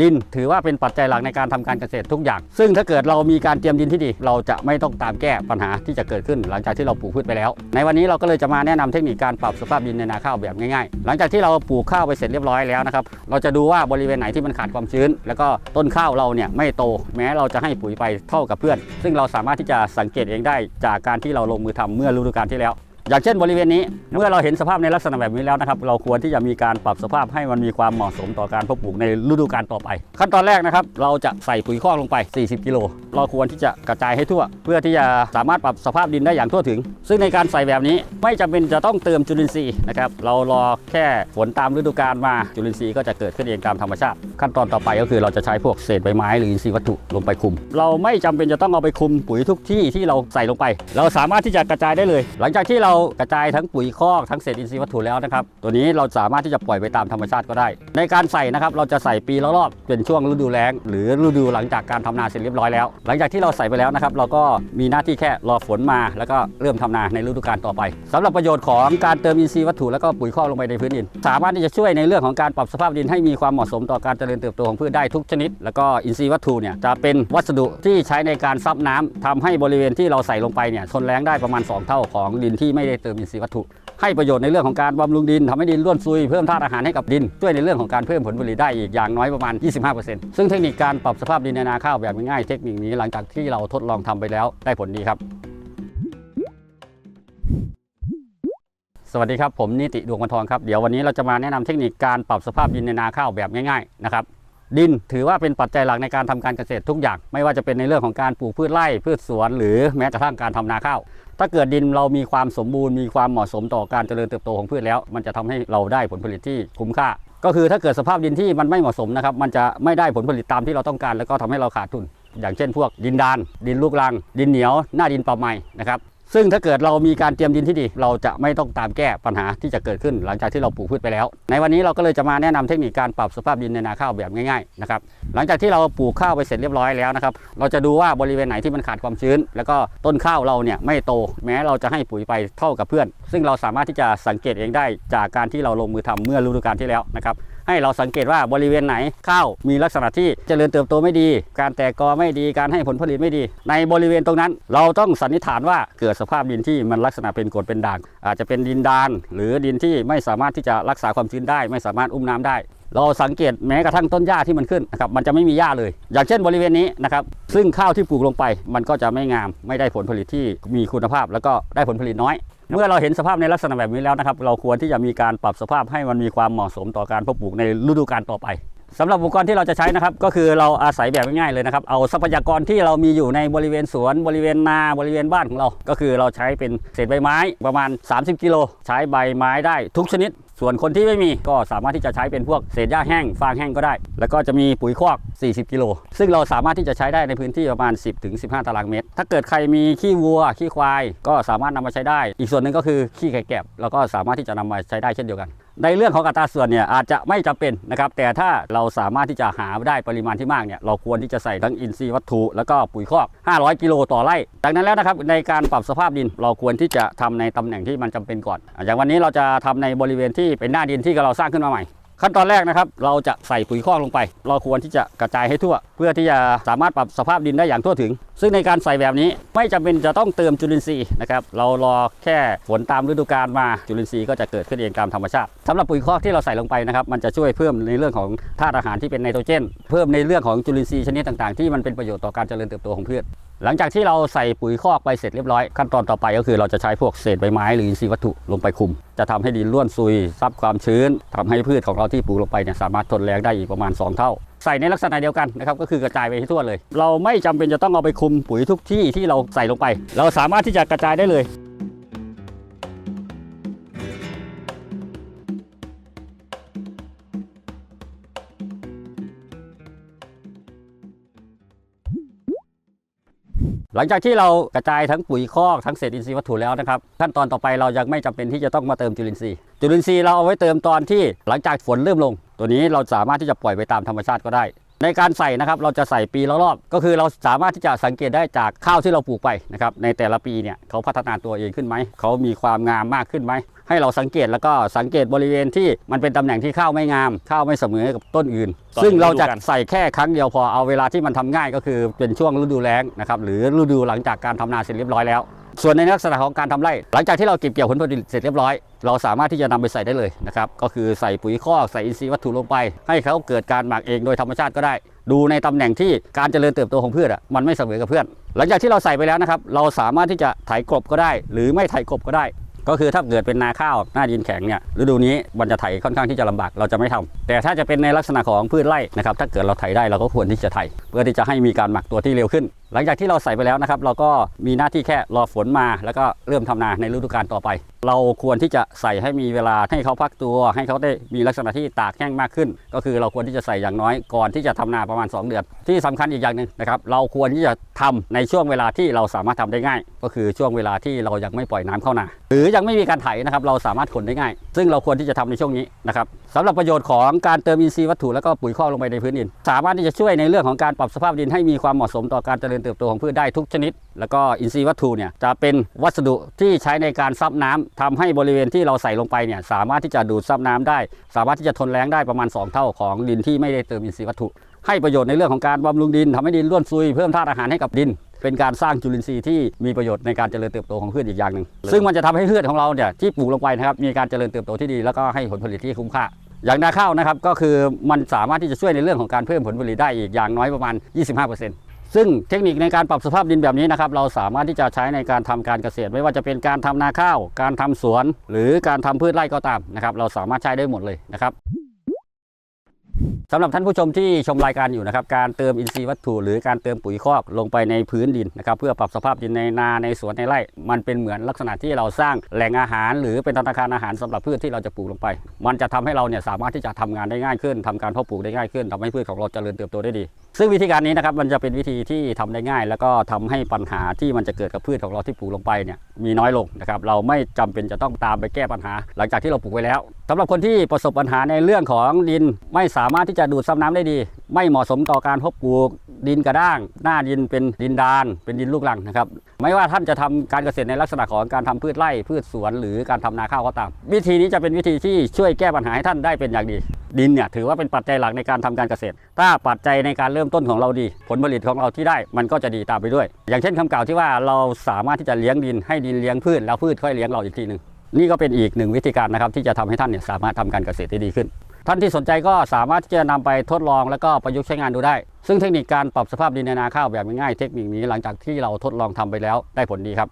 ดินถือว่าเป็นปัจจัยหลักในการทำการเกษตรทุกอย่าง ซึ่งถ้าเกิดเรามีการเตรียมดินที่ดี เราจะไม่ต้องตามแก้ปัญหาที่จะเกิดขึ้น หลังจากที่เราปลูกพืชไปแล้ว ในวันนี้เราก็เลยจะมาแนะนำเทคนิคการปรับสภาพดินในนาข้าวแบบง่ายๆ หลังจากที่เราปลูกข้าวไปเสร็จเรียบร้อยแล้วนะครับ เราจะดูว่าบริเวณไหนที่มันขาดความชื้น แล้วก็ต้นข้าวเราเนี่ยไม่โต แม้เราจะให้ปุ๋ยไปเท่ากับเพื่อน ซึ่งเราสามารถที่จะสังเกตเองได้จากการที่เราลงมือทำเมื่อฤดูกาลที่แล้ว อย่างเช่นบริเวณนี้เมื่อเราเห็นสภาพในลักษณะแบบนี้แล้วนะครับ เราควรที่จะมีการปรับสภาพให้มันมีความเหมาะสมต่อการเพาะปลูกในฤดูกาลต่อไป ขั้นตอนแรกนะครับ เราจะใส่ปุ๋ยคอกลงไป 40 กิโล เราควรที่จะกระจายให้ทั่ว เพื่อที่จะสามารถปรับสภาพดินได้อย่างทั่วถึง ซึ่งในการใส่แบบนี้ไม่จำเป็นจะต้องเติมจุลินทรีย์นะครับเรารอแค่ฝนตามฤดูกาลมาจุลินทรีย์ก็จะเกิดขึ้นเองตามธรรมชาติ ขั้นตอนต่อไปก็คือเราจะใช้พวกเศษใบไม้หรืออินทรีย์วัตถุลงไปคุม เราไม่จำเป็นจะต้องเอาไปคุมปุ๋ยทุกที่ที่เราใส่ลงไป เราสามารถที่จะกระจายได้เลย หลังจากที่เรากระจายทั้งปุ๋ยคอกทั้งเศษอินทรีย์วัตถุแล้วนะครับ ตัวนี้เราสามารถที่จะปล่อยไปตามธรรมชาติก็ได้ ในการใส่นะครับเราจะใส่ปีละรอบเป็นช่วงฤดูแล้ง หรือฤดูหลังจากการทำนาเสร็จเรียบร้อยแล้ว หลังจากที่เราใส่ไปแล้วนะครับเราก็มีหน้าที่แค่รอฝนมา แล้วก็เริ่มทำนาในฤดูกาลต่อไปสำหรับประโยชน์ของการเติมอินทรีย์วัตถุแล้วก็ปุ๋ยคอกลงไปในพื้นดิน สามารถที่จะช่วยในเรื่องของการปรับสภาพดินให้มีความเหมาะสมต่อการเจริญเติบโตของพืชได้ทุกชนิด แล้วก็อินทรีย์วัตถุเนี่ยจะเป็นวัสดุที่ใช้ในการซับน้ำทำให้บริเวณที่เราใส่ลงไปเนี่ยทนแรงได้ประมาณ 2 เท่าของดินที่ไม่ได้เติมอินทรีย์วัตถุ ให้ประโยชน์ในเรื่องของการบำรุงดินทำให้ดินร่วนซุยเพิ่มธาตุอาหารให้กับดิน ช่วยในเรื่องของการเพิ่มผลผลิตได้อีกอย่างน้อยประมาณ 25%ซึ่งเทคนิคการปรับสภาพดินในนาข้าวแบบง่ายๆเทคนิคนี้หลังจากที่เราทดลองทำไปแล้วได้ผลดีครับสวัสดีครับ ผมนิติดวงวันทองครับ เดี๋ยววันนี้เราจะมาแนะนำเทคนิคการปรับสภาพดินในนาข้าวแบบง่ายๆนะครับ ดินถือว่าเป็นปัจจัยหลักในการทำการเกษตรทุกอย่าง ไม่ว่าจะเป็นในเรื่องของการปลูกพืชไร่พืชสวน หรือแม้กระทั่งการทำนาข้าว ถ้าเกิดดินเรามีความสมบูรณ์มีความเหมาะสมต่อการเจริญเติบโตของพืชแล้ว มันจะทำให้เราได้ผลผลิตที่คุ้มค่า ก็คือถ้าเกิดสภาพดินที่มันไม่เหมาะสมนะครับมันจะไม่ได้ผลผลิตตามที่เราต้องการ แล้วก็ทำให้เราขาดทุน อย่างเช่น พวกดินดาน ดินลูกรัง ดินเหนียว หน้าดินปรับใหม่นะครับ ซึ่งถ้าเกิดเรามีการเตรียมดินที่ดี เราจะไม่ต้องตามแก้ปัญหาที่จะเกิดขึ้นหลังจากที่เราปลูกพืชไปแล้ว ในวันนี้เราก็เลยจะมาแนะนำเทคนิคการปรับสภาพดินในนาข้าวแบบง่ายๆนะครับหลังจากที่เราปลูกข้าวไปเสร็จเรียบร้อยแล้วนะครับเราจะดูว่าบริเวณไหนที่มันขาดความชื้น แล้วก็ต้นข้าวเราเนี่ยไม่โต แม้เราจะให้ปุ๋ยไปเท่ากับเพื่อนซึ่งเราสามารถที่จะสังเกตเองได้จากการที่เราลงมือทำเมื่อฤดูกาลที่แล้วนะครับให้เราสังเกตว่าบริเวณไหนข้าวมีลักษณะที่เจริญเติบโตไม่ดี การแตกกอไม่ดีการให้ผลผลิตไม่ดี ในบริเวณตรงนั้น เราต้องสันนิษฐานว่าเกิดสภาพดินที่มันลักษณะเป็นกรดเป็นด่าง อาจจะเป็นดินดาน หรือดินที่ไม่สามารถที่จะรักษาความชื้นได้ ไม่สามารถอุ้มน้ำได้ เราสังเกตแม้กระทั่งต้นหญ้าที่มันขึ้นนะครับมันจะไม่มีหญ้าเลย อย่างเช่นบริเวณนี้นะครับซึ่งข้าวที่ปลูกลงไป มันก็จะไม่งามไม่ได้ผลผลิตที่มีคุณภาพ แล้วก็ได้ผลผลิตน้อย เมื่อเราเห็นสภาพในลักษณะแบบนี้แล้วนะครับ เราควรที่จะมีการปรับสภาพให้มันมีความเหมาะสมต่อการเพาะปลูกในฤดูกาลต่อไปสำหรับอุปกรณ์ที่เราจะใช้นะครับ ก็คือเราอาศัยแบบง่ายๆเลยนะครับ เอาทรัพยากรที่เรามีอยู่ในบริเวณสวนบริเวณนาบริเวณบ้านของเรา ก็คือเราใช้เป็นเศษใบไม้ประมาณ 30 กิโล ใช้ใบไม้ได้ทุกชนิด ส่วนคนที่ไม่มีก็สามารถที่จะใช้เป็นพวกเศษหญ้าแห้งฟางแห้งก็ได้ แล้วก็จะมีปุ๋ยคอก 40 กิโล ซึ่งเราสามารถที่จะใช้ได้ในพื้นที่ประมาณ 10ถึง15 ตารางเมตร ถ้าเกิดใครมีขี้วัว ขี้ควาย ก็สามารถนำมาใช้ได้ อีกส่วนหนึ่งก็คือขี้ไก่แกบเราก็สามารถที่จะนำมาใช้ได้เช่นเดียวกัน ในเรื่องของอัตราส่วนเนี่ยอาจจะไม่จำเป็นนะครับแต่ถ้าเราสามารถที่จะหาได้ปริมาณที่มากเนี่ยเราควรที่จะใส่ทั้งอินทรีย์วัตถุ แล้วก็ปุ๋ยคอก 500 กิโลต่อไร่ดังนั้นแล้วนะครับในการปรับสภาพดินเราควรที่จะทำในตำแหน่งที่มันจำเป็นก่อนอะอย่างวันนี้เราจะทำในบริเวณที่เป็นหน้าดินที่เราสร้างขึ้นมาใหม่ ขั้นตอนแรกนะครับ เราจะใส่ปุ๋ยคอกลงไป เราควรที่จะกระจายให้ทั่ว เพื่อที่จะสามารถปรับสภาพดินได้อย่างทั่วถึง ซึ่งในการใส่แบบนี้ไม่จำเป็นจะต้องเติมจุลินทรีย์นะครับเรารอแค่ฝนตามฤดูกาลมาจุลินทรีย์ก็จะเกิดขึ้นเองตามธรรมชาติสำหรับปุ๋ยคอกที่เราใส่ลงไปนะครับมันจะช่วยเพิ่มในเรื่องของธาตุอาหารที่เป็นไนโตรเจน เพิ่มในเรื่องของจุลินทรีย์ชนิดต่างๆ ที่มันเป็นประโยชน์ต่อการเจริญเติบโตของพืช หลังจากที่เราใส่ปุ๋ยคอกไปเสร็จเรียบร้อย ขั้นตอนต่อไปก็คือเราจะใช้พวกเศษใบไม้หรืออินทรีย์วัตถุลงไปคุม จะทำให้ดินร่วนซุยซับความชื้นทำให้พืชของเราที่ปลูกลงไปเนี่ยสามารถทนแรงได้อีกประมาณ 2 เท่า ใส่ในลักษณะเดียวกันนะครับก็คือกระจายไปทั่วเลย เราไม่จำเป็นจะต้องเอาไปคุมปุ๋ยทุกที่ที่เราใส่ลงไป เราสามารถที่จะกระจายได้เลย หลังจากที่เรากระจายทั้งปุ๋ยคอกทั้งเศษอินทรีย์วัตถุแล้วนะครับขั้นตอนต่อไปเรายังไม่จำเป็นที่จะต้องมาเติมจุลินทรีย์จุลินทรีย์เราเอาไว้เติมตอนที่หลังจากฝนเริ่มลง ตัวนี้เราสามารถที่จะปล่อยไปตามธรรมชาติก็ได้ ในการใส่นะครับเราจะใส่ปีละรอบ ก็คือเราสามารถที่จะสังเกตได้จากข้าวที่เราปลูกไปนะครับในแต่ละปีเนี่ยเขาพัฒนาตัวเองขึ้นไหมเขามีความงามมากขึ้นไหม ให้เราสังเกตแล้วก็สังเกตบริเวณที่มันเป็นตำแหน่งที่ข้าวไม่งามข้าวไม่เสมอกับต้นอื่นต่อซึ่งเราจะฤดูกาล ใส่แค่ครั้งเดียวพอเอาเวลาที่มันทำง่ายก็คือเป็นช่วงฤดูแล้งนะครับหรือฤดูหลังจากการทำนาเสร็จเรียบร้อยแล้ว ส่วนในลักษณะของการทำไร่ หลังจากที่เราเก็บเกี่ยวผลผลิตเสร็จเรียบร้อย เราสามารถที่จะนำไปใส่ได้เลยนะครับก็คือใส่ปุ๋ยคอกใส่อินทรีย์วัตถุลงไป ให้เขาเกิดการหมักเองโดยธรรมชาติก็ได้ ดูในตำแหน่งที่การเจริญเติบโตของพืชอะมันไม่เสมอกับเพื่อน หลังจากที่เราใส่ไปแล้วนะครับเราสามารถที่จะไถกลบก็ได้ หรือไม่ไถกลบก็ได้ ก็คือถ้าเกิดเป็นนาข้าวหน้าดินแข็งเนี่ยฤดูนี้มันจะไถค่อนข้างที่จะลำบากเราจะไม่ทำแต่ถ้าจะเป็นในลักษณะของพืชไร่นะครับถ้าเกิดเราไถได้เราก็ควรที่จะไถเพื่อที่จะให้มีการหมักตัวที่เร็วขึ้นหลังจากที่เราใส่ไปแล้วนะครับ เราก็มีหน้าที่แค่รอฝนมา แล้วก็เริ่มทำนาในฤดูกาลต่อไป เราควรที่จะใส่ให้มีเวลาให้เขาพักตัว ให้เขาได้มีลักษณะที่ตากแห้งมากขึ้น ก็คือเราควรที่จะใส่อย่างน้อยก่อนที่จะทำนาประมาณ 2 เดือน ที่สำคัญอีกอย่างหนึ่งนะครับเราควรที่จะทำในช่วงเวลาที่เราสามารถทำได้ง่าย ก็คือช่วงเวลาที่เรายังไม่ปล่อยน้ำเข้านา หรือยังไม่มีการไถนะครับเราสามารถขนได้ง่าย ซึ่งเราควรที่จะทำในช่วงนี้นะครับสำหรับประโยชน์ของการเติมอินทรีย์วัตถุแล้วก็ปุ๋ยคอกลงไปในพื้นดิน สามารถที่จะช่วยในเรื่องของการปรับสภาพดินให้มีความเหมาะสมต่อการเจริญเติบโตของพืชได้ทุกชนิด แล้วก็อินทรีย์วัตถุเนี่ยจะเป็นวัสดุที่ใช้ในการซับน้ำทำให้บริเวณที่เราใส่ลงไปเนี่ยสามารถที่จะดูดซับน้ำได้ สามารถที่จะทนแรงได้ประมาณ 2 เท่าของดินที่ไม่ได้เติมอินทรีย์วัตถุ ให้ประโยชน์ในเรื่องของการบำรุงดินทำให้ดินร่วนซุยเพิ่มธาตุอาหารให้กับดินเป็นการสร้างจุลินทรีย์ที่มีประโยชน์ในการเจริญเติบโตของพืชอีกอย่างหนึ่งซึ่งมันจะทำให้พืชของเราเนี่ยที่ปลูกลงไปนะครับมีการเจริญเติบโตที่ดีแล้วก็ให้ผลผลิตที่คุ้มค่า อย่างนาข้าวนะครับก็คือมันสามารถที่จะช่วยในเรื่องของการเพิ่มผลผลิตได้อีกอย่างน้อยประมาณ 25% ซึ่งเทคนิคในการปรับสภาพดินแบบนี้นะครับ เราสามารถที่จะใช้ในการทำการเกษตร ไม่ว่าจะเป็นการทำนาข้าว การทำสวน หรือการทำพืชไร่ก็ตามนะครับ เราสามารถใช้ได้หมดเลยนะครับ สำหรับท่านผู้ชมที่ชมรายการอยู่นะครับการเติมอินทรีย์วัตถุ หรือการเติมปุ๋ยคอกลงไปในพื้นดินนะครับเพื่อปรับสภาพดินในนาในสวนในไร่ มันเป็นเหมือนลักษณะที่เราสร้างแหล่งอาหาร หรือเป็นธนาคารอาหารสำหรับพืชที่เราจะปลูกลงไป มันจะทำให้เราเนี่ยสามารถที่จะทำงานได้ง่ายขึ้นทำการเพาะปลูกได้ง่ายขึ้นทำให้พืชของเราเจริญเติบโตได้ดี ซึ่งวิธีการนี้นะครับมันจะเป็นวิธีที่ทำได้ง่าย แล้วก็ทำให้ปัญหาที่มันจะเกิดกับพืชของเราที่ปลูกลงไปเนี่ยมีน้อยลงนะครับเราไม่จำเป็นจะต้องตามไปแก้ปัญหา หลังจากที่เราปลูกไว้แล้ว สำหรับคนที่ประสบปัญหาในเรื่องของดินไม่สามารถที่จะดูดซับน้ำได้ดี ไม่เหมาะสมต่อการพาะปลูกดินกระด้าง หน้าดินเป็นดินดาน เป็นดินลูกรังนะครับไม่ว่าท่านจะทำการเกษตรในลักษณะของการทำพืชไร่พืชสวน หรือการทำนาข้าวก็ตาม วิธีนี้จะเป็นวิธีที่ช่วยแก้ปัญหาให้ท่านได้เป็นอย่างดี ดินเนี่ยถือว่าเป็นปัจจัยหลักในการทำการเกษตร ถ้าปัจจัยในการเริ่มต้นของเราดี ผลผลิตของเราที่ได้มันก็จะดีตามไปด้วย อย่างเช่นคำกล่าวที่ว่าเราสามารถที่จะเลี้ยงดินให้ดินเลี้ยงพืชแล้วพืชค่อยเลี้ยงเราอีกทีหนึ่ง นี่ก็เป็นอีกหนึ่งวิธีการนะครับที่จะทำให้ท่านเนี่ยสามารถทำการเกษตรได้ดีขึ้น ท่านที่สนใจก็สามารถที่จะนำไปทดลองแล้วก็ประยุกต์ใช้งานดูได้ ซึ่งเทคนิคการปรับสภาพดินในนาข้าวแบบง่ายๆเทคนิคนี้หลังจากที่เราทดลองทำไปแล้วได้ผลดีครับ